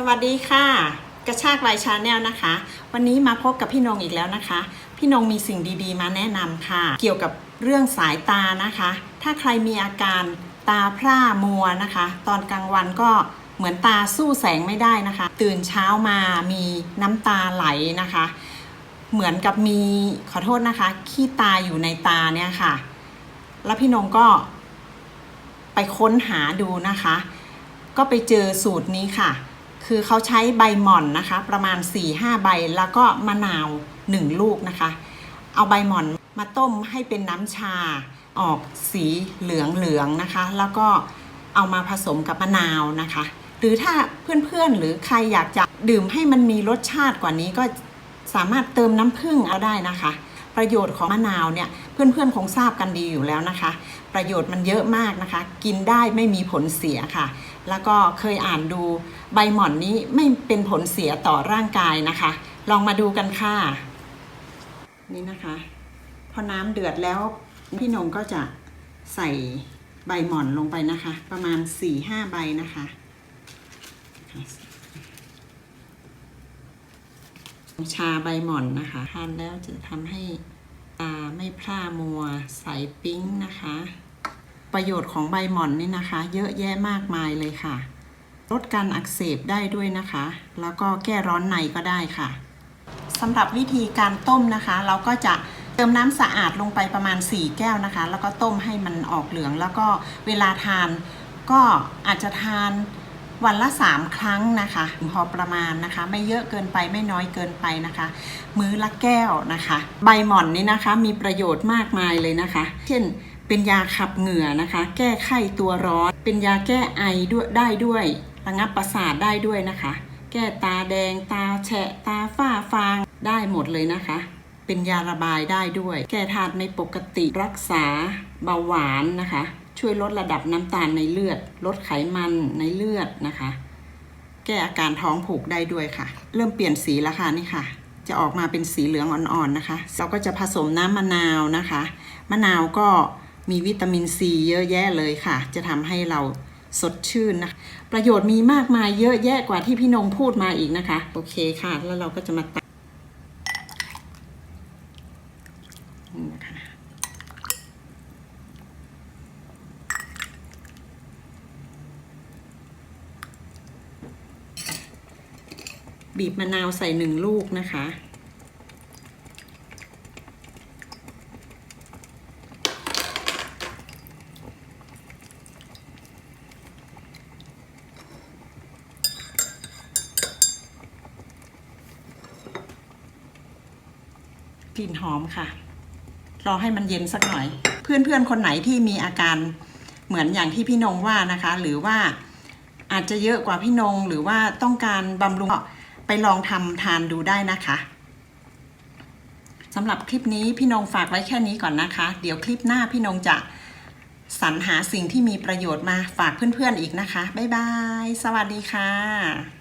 สวัสดีค่ะ กระชากไลชาแนลนะคะ วันนี้มาพบกับพี่นงอีกแล้วนะคะ พี่นงมีสิ่งดีๆ มาแนะนำค่ะ เกี่ยวกับเรื่องสายตานะคะ ถ้าใครมีอาการตาพร่ามัวนะคะ ตอนกลางวันก็เหมือนตาสู้แสงไม่ได้นะคะ ตื่นเช้ามามีน้ำตาไหลนะคะ เหมือนกับมีขอโทษนะคะ ขี้ตาอยู่ในตาเนี่ยค่ะ แล้วพี่นงก็ไปค้นหาดูนะคะ ก็ไปเจอสูตรนี้ค่ะ คือเขาใช้ใบหม่อนนะคะ ประมาณ 4-5 ใบแล้วก็มะนาว 1 ลูกนะคะ เอาใบหม่อนมาต้มให้เป็นน้ำชาออกสีเหลืองๆนะคะ แล้วก็เอามาผสมกับมะนาวนะคะ หรือถ้าเพื่อนๆหรือใครอยากจะดื่มให้มันมีรสชาติกว่านี้ก็สามารถเติมน้ำผึ้งเอาได้นะคะ ประโยชน์ของมะนาวเนี่ยเพื่อนๆคงทราบกันดีอยู่แล้วนะคะ ประโยชน์มันเยอะมากนะคะ กินได้ไม่มีผลเสียค่ะ แล้วก็เคยอ่านดูใบหม่อนนี้ไม่เป็นผลเสียต่อร่างกายนะคะ ลองมาดูกันค่ะ นี่นะคะพอน้ำเดือดแล้วพี่นงก็จะใส่ใบหม่อนลงไปนะคะ ประมาณ4-5ใบนะคะ ชาใบหม่อนนะคะทานแล้วจะทำให้ตาไม่พร่ามัวใสปิ๊งนะคะ ประโยชน์ของใบหม่อนนี่นะคะ เยอะแยะมากมายเลยค่ะ ลดการอักเสบได้ด้วยนะคะ แล้วก็แก้ร้อนในก็ได้ค่ะสำหรับวิธีการต้มนะคะ เราก็จะเติมน้ำสะอาดลงไปประมาณ 4 แก้วนะคะ แล้วก็ต้มให้มันออกเหลือง แล้วก็เวลาทานก็อาจจะทาน วันละ 3 ครั้งนะคะพอประมาณนะคะไม่เยอะเกินไปไม่น้อยเกินไปนะคะ มื้อละแก้วนะคะ ใบหม่อนนี่นะคะมีประโยชน์มากมายเลยนะคะ เช่นเป็นยาขับเหงื่อนะคะ แก้ไข้ตัวร้อน เป็นยาแก้ไอด้วยได้ด้วย ระงับประสาทได้ด้วยนะคะ แก้ตาแดงตาแฉะตาฝ้าฟางได้หมดเลยนะคะ เป็นยาระบายได้ด้วย แก้ธาตุไม่ปกติรักษาเบาหวานนะคะ ช่วยลดระดับน้ำตาลในเลือด ลดไขมันในเลือดนะคะ แก้อาการท้องผูกได้ด้วยค่ะ เริ่มเปลี่ยนสีแล้วค่ะนี่ค่ะ จะออกมาเป็นสีเหลืองอ่อนๆนะคะ เราก็จะผสมน้ำมะนาวนะคะ มะนาวก็มีวิตามินซีเยอะแยะเลยค่ะ จะทำให้เราสดชื่นนะคะ ประโยชน์มีมากมายเยอะแยะกว่าที่พี่นงพูดมาอีกนะคะ โอเคค่ะ แล้วเราก็จะมาตักนี่นะคะ บีบมะนาวใส่หนึ่งลูกนะคะ กลิ่นหอมค่ะ รอให้มันเย็นสักหน่อย เพื่อนๆ คนไหนที่มีอาการเหมือนอย่างที่พี่นงว่านะคะ หรือว่าอาจจะเยอะกว่าพี่นงหรือว่าต้องการบำรุง ไปลองทำทานดูได้นะคะสำหรับคลิปนี้พี่นงฝากไว้แค่นี้ก่อนนะคะ เดี๋ยวคลิปหน้าพี่นงจะสรรหาสิ่งที่มีประโยชน์มาฝากเพื่อนๆอีกนะคะ บ๊ายบาย สวัสดีค่ะ